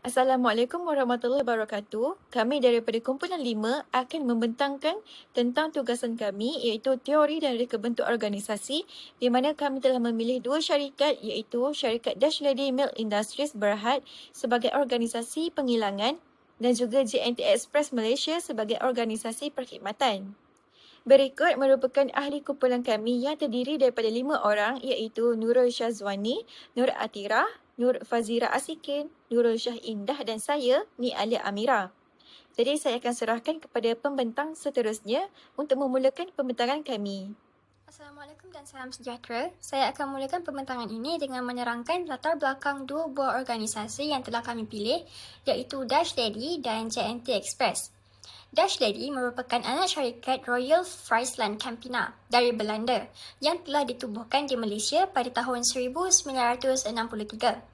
Assalamualaikum warahmatullahi wabarakatuh. Kami daripada kumpulan 5 akan membentangkan tentang tugasan kami iaitu teori dan reka bentuk organisasi di mana kami telah memilih dua syarikat iaitu syarikat Dash Lady Milk Industries Berhad sebagai organisasi penghilangan dan juga JNT Express Malaysia sebagai organisasi perkhidmatan. Berikut merupakan ahli kumpulan kami yang terdiri daripada lima orang iaitu Nurul Syazwani, Nur Atira, Nur Fazira Asikin, Nurul Syah Indah dan saya, Ni Alia Amira. Jadi saya akan serahkan kepada pembentang seterusnya untuk memulakan pembentangan kami. Assalamualaikum dan salam sejahtera. Saya akan mulakan pembentangan ini dengan menerangkan latar belakang dua buah organisasi yang telah kami pilih iaitu Dash Lady dan JNT Express. Dash Lady merupakan anak syarikat Royal Friesland Campina dari Belanda yang telah ditubuhkan di Malaysia pada tahun 1963.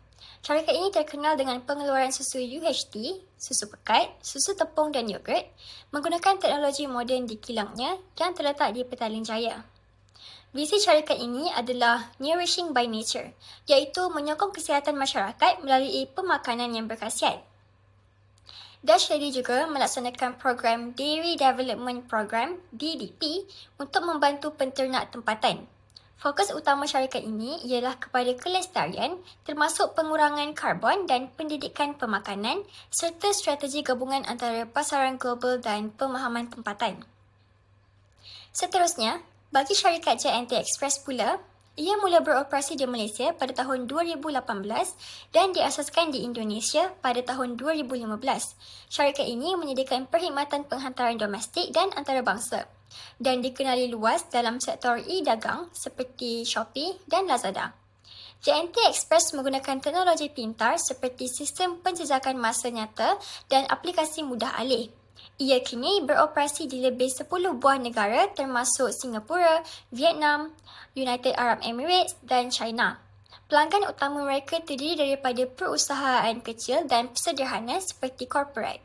Syarikat ini terkenal dengan pengeluaran susu UHT, susu pekat, susu tepung dan yogurt menggunakan teknologi moden di kilangnya yang terletak di Petaling Jaya. Visi syarikat ini adalah Nourishing by Nature, iaitu menyokong kesihatan masyarakat melalui pemakanan yang berkhasiat. Dash Lady juga melaksanakan program Dairy Development Program DDP untuk membantu penternak tempatan Fokus utama syarikat ini ialah kepada kelestarian termasuk pengurangan karbon dan pendidikan pemakanan serta strategi gabungan antara pasaran global dan pemahaman tempatan. Seterusnya, bagi syarikat JNT Express pula, ia mula beroperasi di Malaysia pada tahun 2018 dan diasaskan di Indonesia pada tahun 2015. Syarikat ini menyediakan perkhidmatan penghantaran domestik dan antarabangsa dan dikenali luas dalam sektor e-dagang seperti Shopee dan Lazada. JNT Express menggunakan teknologi pintar seperti sistem penjejakan masa nyata dan aplikasi mudah alih. Ia kini beroperasi di lebih 10 buah negara termasuk Singapura, Vietnam, United Arab Emirates dan China. Pelanggan utama mereka terdiri daripada perusahaan kecil dan sederhana seperti corporate.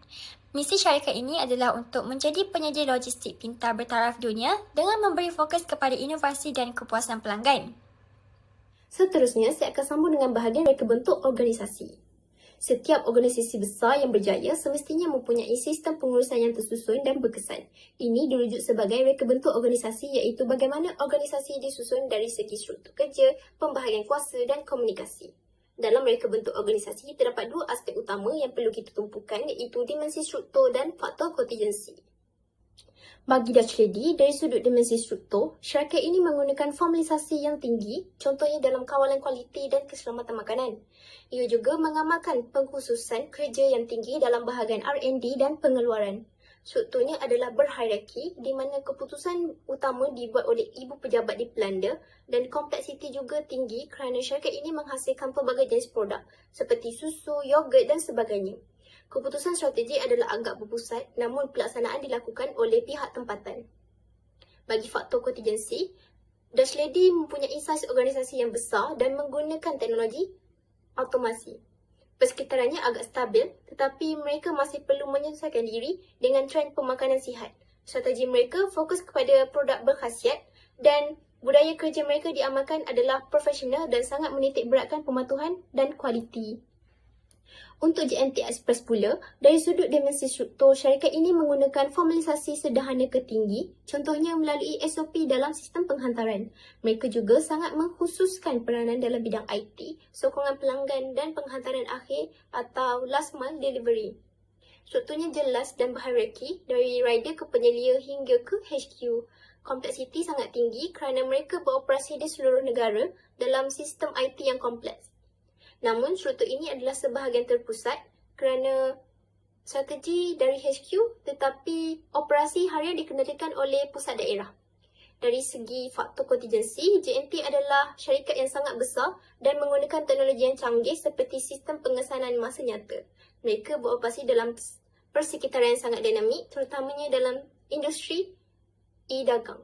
Misi syarikat ini adalah untuk menjadi penyedia logistik pintar bertaraf dunia dengan memberi fokus kepada inovasi dan kepuasan pelanggan. Seterusnya, saya akan sambung dengan bahagian reka bentuk organisasi. Setiap organisasi besar yang berjaya semestinya mempunyai sistem pengurusan yang tersusun dan berkesan. Ini dirujuk sebagai reka bentuk organisasi iaitu bagaimana organisasi disusun dari segi struktur kerja, pembahagian kuasa dan komunikasi dalam mereka bentuk organisasi, terdapat dua aspek utama yang perlu kita tumpukan iaitu dimensi struktur dan faktor kontingensi. Bagi Dutch Lady, dari sudut dimensi struktur, syarikat ini menggunakan formalisasi yang tinggi, contohnya dalam kawalan kualiti dan keselamatan makanan. Ia juga mengamalkan pengkhususan kerja yang tinggi dalam bahagian R&D dan pengeluaran. Strukturnya adalah berhierarki di mana keputusan utama dibuat oleh ibu pejabat di pelanda dan kompleksiti juga tinggi kerana syarikat ini menghasilkan pelbagai jenis produk seperti susu, yogurt dan sebagainya. Keputusan strategi adalah agak berpusat namun pelaksanaan dilakukan oleh pihak tempatan. Bagi faktor kontingensi, Dutch Lady mempunyai saiz organisasi yang besar dan menggunakan teknologi automasi persekitarannya agak stabil tetapi mereka masih perlu menyesuaikan diri dengan trend pemakanan sihat. Strategi mereka fokus kepada produk berkhasiat dan budaya kerja mereka diamalkan adalah profesional dan sangat menitik beratkan pematuhan dan kualiti. Untuk JNT Express pula, dari sudut dimensi struktur, syarikat ini menggunakan formalisasi sederhana ke tinggi, contohnya melalui SOP dalam sistem penghantaran. Mereka juga sangat mengkhususkan peranan dalam bidang IT, sokongan pelanggan dan penghantaran akhir atau last mile delivery. Strukturnya jelas dan berhierarki dari rider ke penyelia hingga ke HQ. Kompleksiti sangat tinggi kerana mereka beroperasi di seluruh negara dalam sistem IT yang kompleks. Namun struktur ini adalah sebahagian terpusat kerana strategi dari HQ tetapi operasi harian dikendalikan oleh pusat daerah. Dari segi faktor kontingensi, JNT adalah syarikat yang sangat besar dan menggunakan teknologi yang canggih seperti sistem pengesanan masa nyata. Mereka beroperasi dalam persekitaran yang sangat dinamik terutamanya dalam industri e-dagang.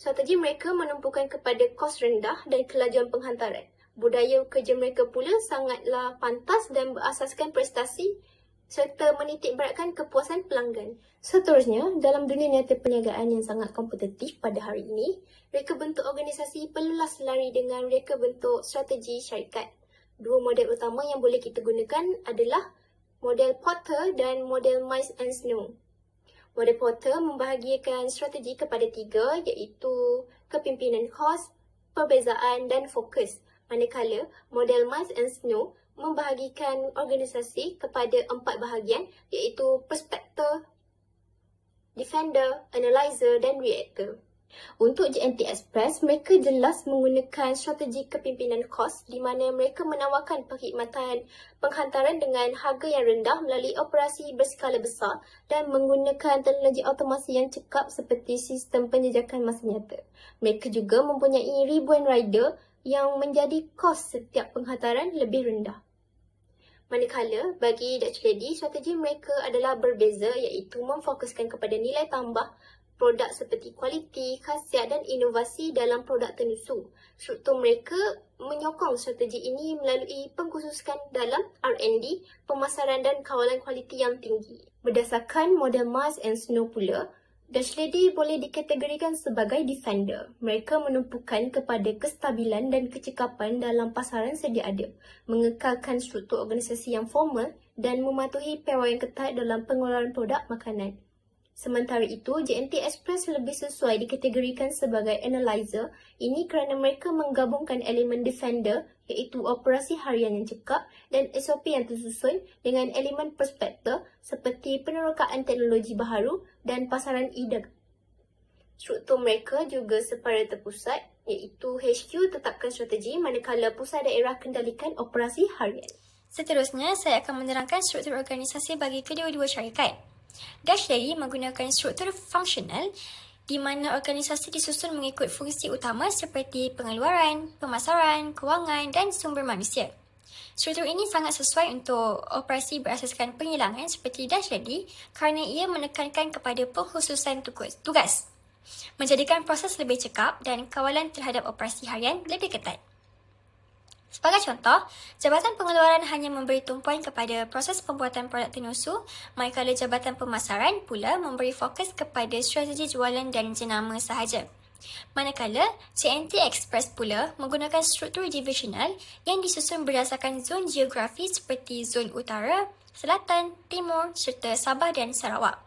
Strategi mereka menumpukan kepada kos rendah dan kelajuan penghantaran budaya kerja mereka pula sangatlah pantas dan berasaskan prestasi serta menitik beratkan kepuasan pelanggan. Seterusnya, dalam dunia nyata perniagaan yang sangat kompetitif pada hari ini, reka bentuk organisasi perlulah selari dengan reka bentuk strategi syarikat. Dua model utama yang boleh kita gunakan adalah model Porter dan model Mice and Snow. Model Porter membahagikan strategi kepada tiga iaitu kepimpinan kos, perbezaan dan fokus. Manakala model Mice and Snow membahagikan organisasi kepada empat bahagian iaitu perspektor, defender, analyzer dan reactor. Untuk JNT Express, mereka jelas menggunakan strategi kepimpinan kos di mana mereka menawarkan perkhidmatan penghantaran dengan harga yang rendah melalui operasi berskala besar dan menggunakan teknologi automasi yang cekap seperti sistem penjejakan masa nyata. Mereka juga mempunyai ribuan rider yang menjadi kos setiap penghantaran lebih rendah. Manakala, bagi Dutch Lady, strategi mereka adalah berbeza iaitu memfokuskan kepada nilai tambah produk seperti kualiti, khasiat dan inovasi dalam produk tenusu. Struktur mereka menyokong strategi ini melalui pengkhususan dalam R&D, pemasaran dan kawalan kualiti yang tinggi. Berdasarkan model Mars and Snow pula, Dutch Lady boleh dikategorikan sebagai defender. Mereka menumpukan kepada kestabilan dan kecekapan dalam pasaran sedia ada, mengekalkan struktur organisasi yang formal dan mematuhi pewa yang ketat dalam pengeluaran produk makanan. Sementara itu, JNT Express lebih sesuai dikategorikan sebagai analyzer. Ini kerana mereka menggabungkan elemen defender iaitu operasi harian yang cekap dan SOP yang tersusun dengan elemen perspektor seperti penerokaan teknologi baharu dan pasaran e Struktur mereka juga separa terpusat iaitu HQ tetapkan strategi manakala pusat daerah kendalikan operasi harian. Seterusnya, saya akan menerangkan struktur organisasi bagi kedua-dua syarikat. Dashlery menggunakan struktur fungsional di mana organisasi disusun mengikut fungsi utama seperti pengeluaran, pemasaran, kewangan dan sumber manusia. Struktur ini sangat sesuai untuk operasi berasaskan penghilangan seperti Dashlery kerana ia menekankan kepada pengkhususan tugas, menjadikan proses lebih cekap dan kawalan terhadap operasi harian lebih ketat. Sebagai contoh, Jabatan Pengeluaran hanya memberi tumpuan kepada proses pembuatan produk tenusu, manakala Jabatan Pemasaran pula memberi fokus kepada strategi jualan dan jenama sahaja. Manakala, CNT Express pula menggunakan struktur divisional yang disusun berdasarkan zon geografi seperti zon utara, selatan, timur serta Sabah dan Sarawak.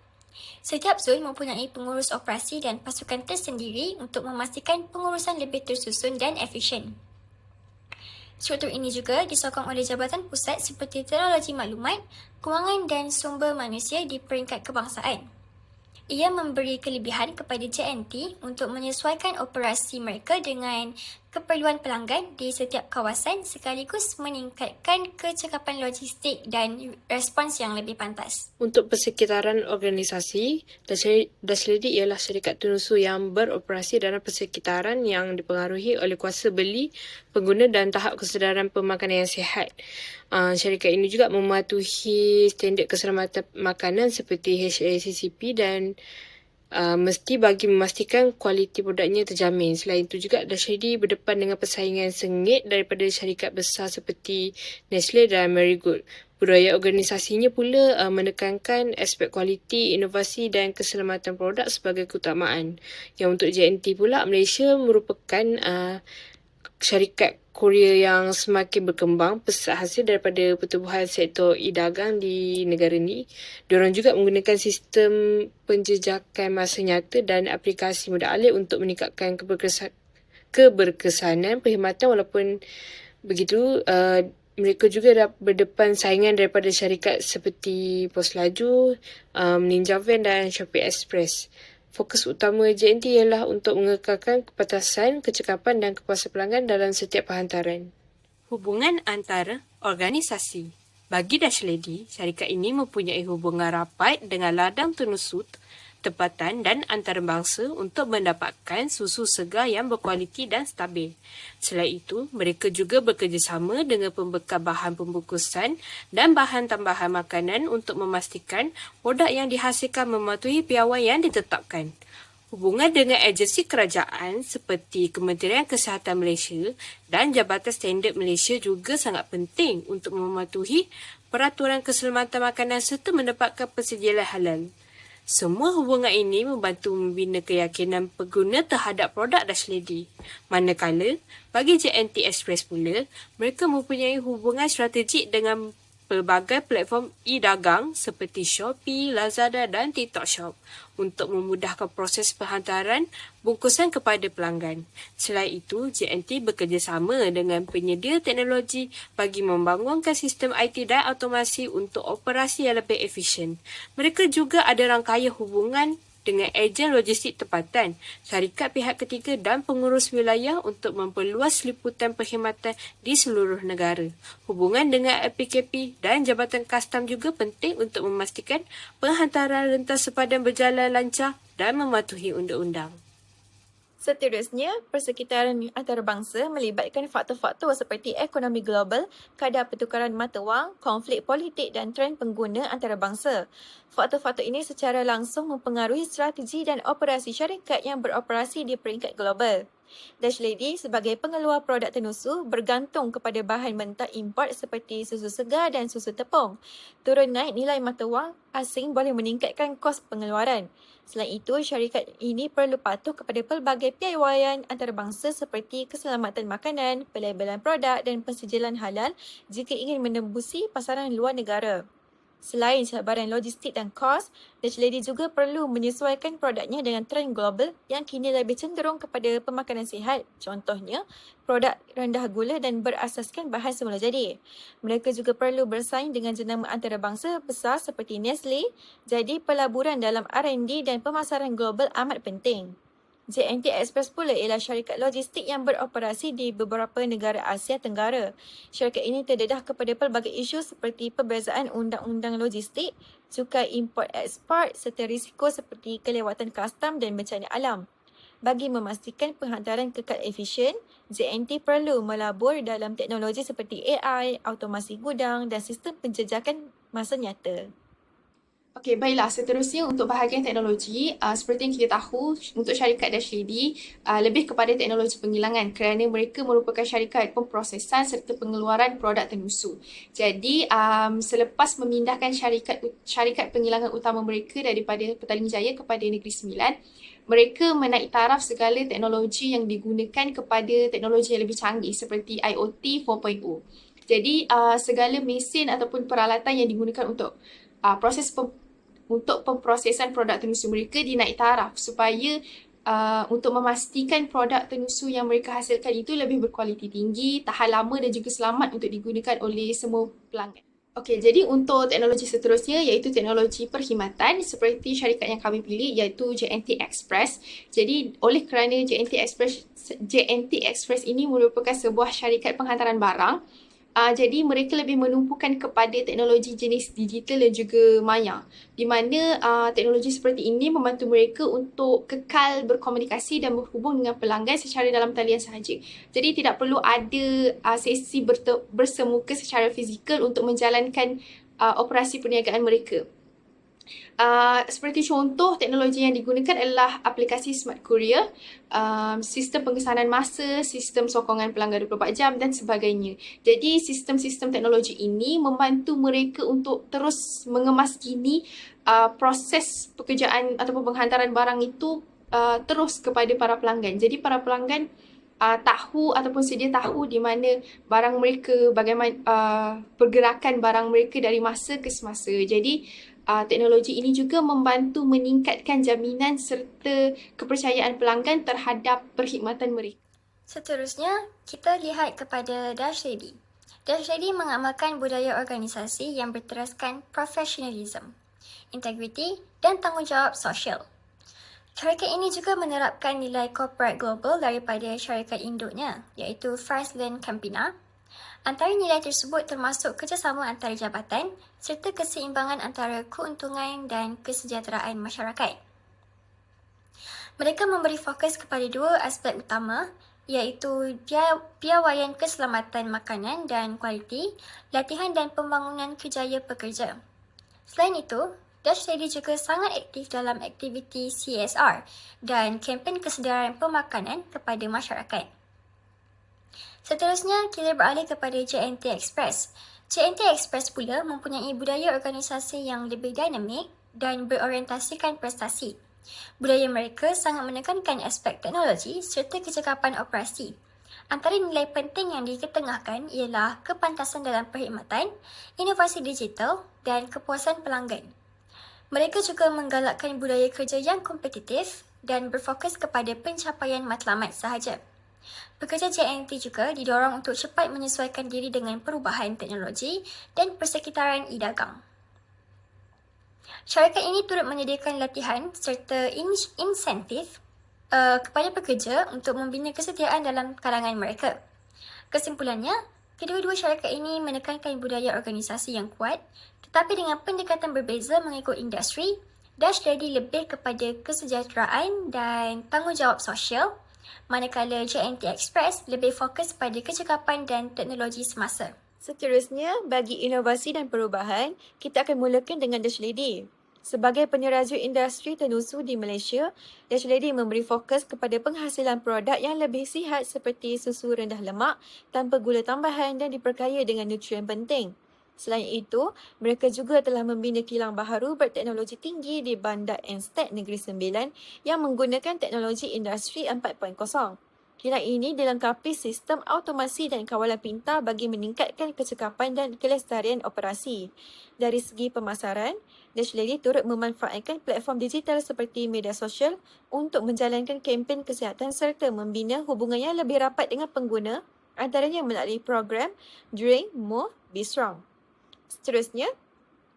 Setiap zon mempunyai pengurus operasi dan pasukan tersendiri untuk memastikan pengurusan lebih tersusun dan efisien. Struktur ini juga disokong oleh Jabatan Pusat seperti Teknologi Maklumat, Kewangan dan Sumber Manusia di peringkat kebangsaan. Ia memberi kelebihan kepada JNT untuk menyesuaikan operasi mereka dengan keperluan pelanggan di setiap kawasan sekaligus meningkatkan kecekapan logistik dan respons yang lebih pantas. Untuk persekitaran organisasi, Dasledi ialah syarikat tenusu yang beroperasi dalam persekitaran yang dipengaruhi oleh kuasa beli, pengguna dan tahap kesedaran pemakanan yang sihat. Uh, syarikat ini juga mematuhi standard keselamatan makanan seperti HACCP dan uh, mesti bagi memastikan kualiti produknya terjamin. Selain itu juga Dashidi berdepan dengan persaingan sengit daripada syarikat besar seperti Nestle dan Marigold. Budaya organisasinya pula uh, menekankan aspek kualiti, inovasi dan keselamatan produk sebagai keutamaan. Yang untuk JNT pula, Malaysia merupakan uh, syarikat Korea yang semakin berkembang pesat hasil daripada pertubuhan sektor e-dagang di negara ini. Diorang juga menggunakan sistem penjejakan masa nyata dan aplikasi mudah alih untuk meningkatkan keberkesan, keberkesanan perkhidmatan walaupun begitu uh, mereka juga berdepan saingan daripada syarikat seperti Pos Laju, um, Ninja Van dan Shopee Express. Fokus utama JNT ialah untuk mengekalkan kepatasan, kecekapan dan kepuasan pelanggan dalam setiap penghantaran. Hubungan antara organisasi Bagi Dash Lady, syarikat ini mempunyai hubungan rapat dengan ladang tenusut tempatan dan antarabangsa untuk mendapatkan susu segar yang berkualiti dan stabil. Selain itu, mereka juga bekerjasama dengan pembekal bahan pembungkusan dan bahan tambahan makanan untuk memastikan produk yang dihasilkan mematuhi piawai yang ditetapkan. Hubungan dengan agensi kerajaan seperti Kementerian Kesihatan Malaysia dan Jabatan Standard Malaysia juga sangat penting untuk mematuhi peraturan keselamatan makanan serta mendapatkan persediaan halal. Semua hubungan ini membantu membina keyakinan pengguna terhadap produk Dash Lady. Manakala, bagi JNT Express pula, mereka mempunyai hubungan strategik dengan pelbagai platform e-dagang seperti Shopee, Lazada dan TikTok Shop untuk memudahkan proses penghantaran bungkusan kepada pelanggan. Selain itu, JNT bekerjasama dengan penyedia teknologi bagi membangunkan sistem IT dan automasi untuk operasi yang lebih efisien. Mereka juga ada rangkaian hubungan dengan ejen logistik tempatan, syarikat pihak ketiga dan pengurus wilayah untuk memperluas liputan perkhidmatan di seluruh negara. Hubungan dengan LPKP dan Jabatan Kastam juga penting untuk memastikan penghantaran rentas sepadan berjalan lancar dan mematuhi undang-undang. Seterusnya, persekitaran antarabangsa melibatkan faktor-faktor seperti ekonomi global, kadar pertukaran mata wang, konflik politik dan trend pengguna antarabangsa. Faktor-faktor ini secara langsung mempengaruhi strategi dan operasi syarikat yang beroperasi di peringkat global. Dash Lady sebagai pengeluar produk tenusu bergantung kepada bahan mentah import seperti susu segar dan susu tepung. Turun naik nilai mata wang asing boleh meningkatkan kos pengeluaran. Selain itu, syarikat ini perlu patuh kepada pelbagai piawaian antarabangsa seperti keselamatan makanan, pelabelan produk dan pensijilan halal jika ingin menembusi pasaran luar negara. Selain cabaran logistik dan kos, Dutch Lady juga perlu menyesuaikan produknya dengan trend global yang kini lebih cenderung kepada pemakanan sihat. Contohnya, produk rendah gula dan berasaskan bahan semula jadi. Mereka juga perlu bersaing dengan jenama antarabangsa besar seperti Nestle, jadi pelaburan dalam R&D dan pemasaran global amat penting. JNT Express pula ialah syarikat logistik yang beroperasi di beberapa negara Asia Tenggara. Syarikat ini terdedah kepada pelbagai isu seperti perbezaan undang-undang logistik, cukai import ekspor serta risiko seperti kelewatan kastam dan bencana alam. Bagi memastikan penghantaran kekal efisien, JNT perlu melabur dalam teknologi seperti AI, automasi gudang dan sistem penjejakan masa nyata. Okey, baiklah. Seterusnya untuk bahagian teknologi, uh, seperti yang kita tahu, untuk syarikat Dash Lady, uh, lebih kepada teknologi penghilangan kerana mereka merupakan syarikat pemprosesan serta pengeluaran produk tenusu. Jadi, um, selepas memindahkan syarikat syarikat penghilangan utama mereka daripada Petaling Jaya kepada Negeri Sembilan, mereka menaik taraf segala teknologi yang digunakan kepada teknologi yang lebih canggih seperti IoT 4.0. Jadi, uh, segala mesin ataupun peralatan yang digunakan untuk uh, proses untuk pemprosesan produk tenusu mereka dinaik taraf supaya uh, untuk memastikan produk tenusu yang mereka hasilkan itu lebih berkualiti tinggi, tahan lama dan juga selamat untuk digunakan oleh semua pelanggan. Okey, jadi untuk teknologi seterusnya iaitu teknologi perkhidmatan seperti syarikat yang kami pilih iaitu JNT Express. Jadi oleh kerana JNT Express JNT Express ini merupakan sebuah syarikat penghantaran barang Uh, jadi mereka lebih menumpukan kepada teknologi jenis digital dan juga maya di mana uh, teknologi seperti ini membantu mereka untuk kekal berkomunikasi dan berhubung dengan pelanggan secara dalam talian sahaja. Jadi tidak perlu ada uh, sesi bersemuka secara fizikal untuk menjalankan uh, operasi perniagaan mereka. Uh, seperti contoh teknologi yang digunakan adalah aplikasi Smart Courier, um, sistem pengesanan masa, sistem sokongan pelanggan 24 jam dan sebagainya. Jadi sistem-sistem teknologi ini membantu mereka untuk terus mengemas kini uh, proses pekerjaan ataupun penghantaran barang itu uh, terus kepada para pelanggan. Jadi para pelanggan uh, tahu ataupun sedia tahu di mana barang mereka, bagaimana uh, pergerakan barang mereka dari masa ke semasa. Jadi uh, teknologi ini juga membantu meningkatkan jaminan serta kepercayaan pelanggan terhadap perkhidmatan mereka. Seterusnya, kita lihat kepada Dash Lady. Dash Lady mengamalkan budaya organisasi yang berteraskan profesionalism, integriti dan tanggungjawab sosial. Syarikat ini juga menerapkan nilai corporate global daripada syarikat induknya iaitu Friesland Campina Antara nilai tersebut termasuk kerjasama antara jabatan serta keseimbangan antara keuntungan dan kesejahteraan masyarakat. Mereka memberi fokus kepada dua aspek utama iaitu piawaian keselamatan makanan dan kualiti, latihan dan pembangunan kejaya pekerja. Selain itu, Dutch Lady juga sangat aktif dalam aktiviti CSR dan kempen kesedaran pemakanan kepada masyarakat. Seterusnya, kita beralih kepada JNT Express. JNT Express pula mempunyai budaya organisasi yang lebih dinamik dan berorientasikan prestasi. Budaya mereka sangat menekankan aspek teknologi serta kecekapan operasi. Antara nilai penting yang diketengahkan ialah kepantasan dalam perkhidmatan, inovasi digital dan kepuasan pelanggan. Mereka juga menggalakkan budaya kerja yang kompetitif dan berfokus kepada pencapaian matlamat sahaja. Pekerja JNT juga didorong untuk cepat menyesuaikan diri dengan perubahan teknologi dan persekitaran e-dagang. Syarikat ini turut menyediakan latihan serta in- insentif uh, kepada pekerja untuk membina kesetiaan dalam kalangan mereka. Kesimpulannya, kedua-dua syarikat ini menekankan budaya organisasi yang kuat tetapi dengan pendekatan berbeza mengikut industri, Dash Lady lebih kepada kesejahteraan dan tanggungjawab sosial manakala JNT Express lebih fokus pada kecekapan dan teknologi semasa. Seterusnya, bagi inovasi dan perubahan, kita akan mulakan dengan Dash Lady. Sebagai penyeraja industri tenusu di Malaysia, Dash Lady memberi fokus kepada penghasilan produk yang lebih sihat seperti susu rendah lemak, tanpa gula tambahan dan diperkaya dengan nutrien penting. Selain itu, mereka juga telah membina kilang baharu berteknologi tinggi di Bandar Ensted Negeri Sembilan yang menggunakan teknologi industri 4.0. Kilang ini dilengkapi sistem automasi dan kawalan pintar bagi meningkatkan kecekapan dan kelestarian operasi. Dari segi pemasaran, Dash Lady turut memanfaatkan platform digital seperti media sosial untuk menjalankan kempen kesihatan serta membina hubungan yang lebih rapat dengan pengguna antaranya melalui program Drink More Be Strong. Seterusnya,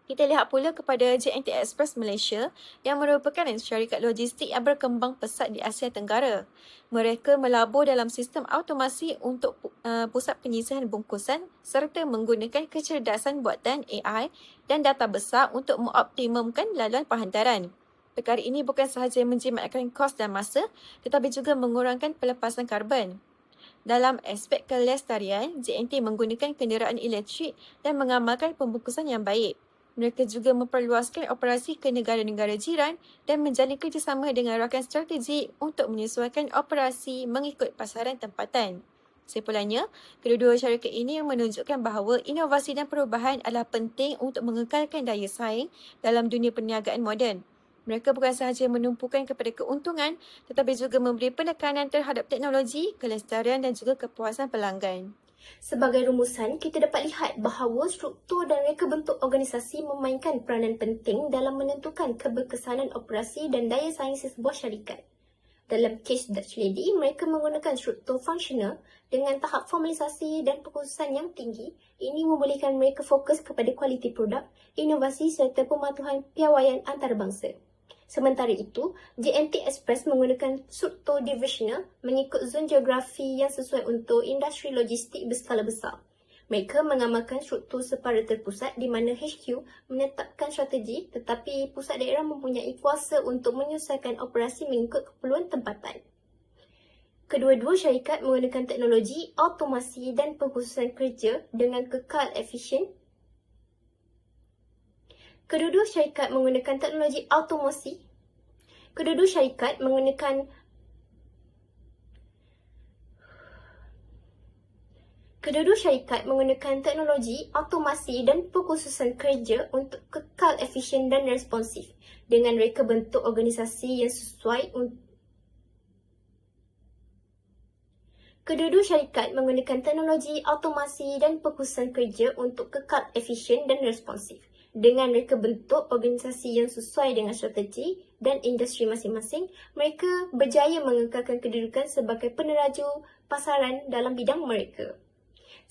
kita lihat pula kepada JNT Express Malaysia yang merupakan syarikat logistik yang berkembang pesat di Asia Tenggara. Mereka melabur dalam sistem automasi untuk uh, pusat penyisihan bungkusan serta menggunakan kecerdasan buatan AI dan data besar untuk mengoptimumkan laluan perhantaran. Perkara ini bukan sahaja menjimatkan kos dan masa tetapi juga mengurangkan pelepasan karbon. Dalam aspek kelestarian, JNT menggunakan kenderaan elektrik dan mengamalkan pembungkusan yang baik. Mereka juga memperluaskan operasi ke negara-negara jiran dan menjalin kerjasama dengan rakan strategi untuk menyesuaikan operasi mengikut pasaran tempatan. Simpulannya, kedua-dua syarikat ini menunjukkan bahawa inovasi dan perubahan adalah penting untuk mengekalkan daya saing dalam dunia perniagaan moden. Mereka bukan sahaja menumpukan kepada keuntungan tetapi juga memberi penekanan terhadap teknologi, kelestarian dan juga kepuasan pelanggan. Sebagai rumusan, kita dapat lihat bahawa struktur dan reka bentuk organisasi memainkan peranan penting dalam menentukan keberkesanan operasi dan daya saing sesebuah syarikat. Dalam kes Dutch Lady, mereka menggunakan struktur fungsional dengan tahap formalisasi dan pekhususan yang tinggi. Ini membolehkan mereka fokus kepada kualiti produk, inovasi serta pematuhan piawaian antarabangsa. Sementara itu, JNT Express menggunakan struktur divisional mengikut zon geografi yang sesuai untuk industri logistik berskala besar. Mereka mengamalkan struktur separa terpusat di mana HQ menetapkan strategi tetapi pusat daerah mempunyai kuasa untuk menyelesaikan operasi mengikut keperluan tempatan. Kedua-dua syarikat menggunakan teknologi, automasi dan pengkhususan kerja dengan kekal efisien Kedua-dua syarikat menggunakan teknologi automasi. Kedua-dua syarikat menggunakan Kedua-dua syarikat menggunakan teknologi, automasi dan pengkhususan kerja untuk kekal efisien dan responsif dengan reka bentuk organisasi yang sesuai untuk Kedua-dua syarikat menggunakan teknologi, automasi dan pengkhususan kerja untuk kekal efisien dan responsif dengan mereka bentuk organisasi yang sesuai dengan strategi dan industri masing-masing, mereka berjaya mengekalkan kedudukan sebagai peneraju pasaran dalam bidang mereka.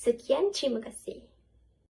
Sekian, terima kasih.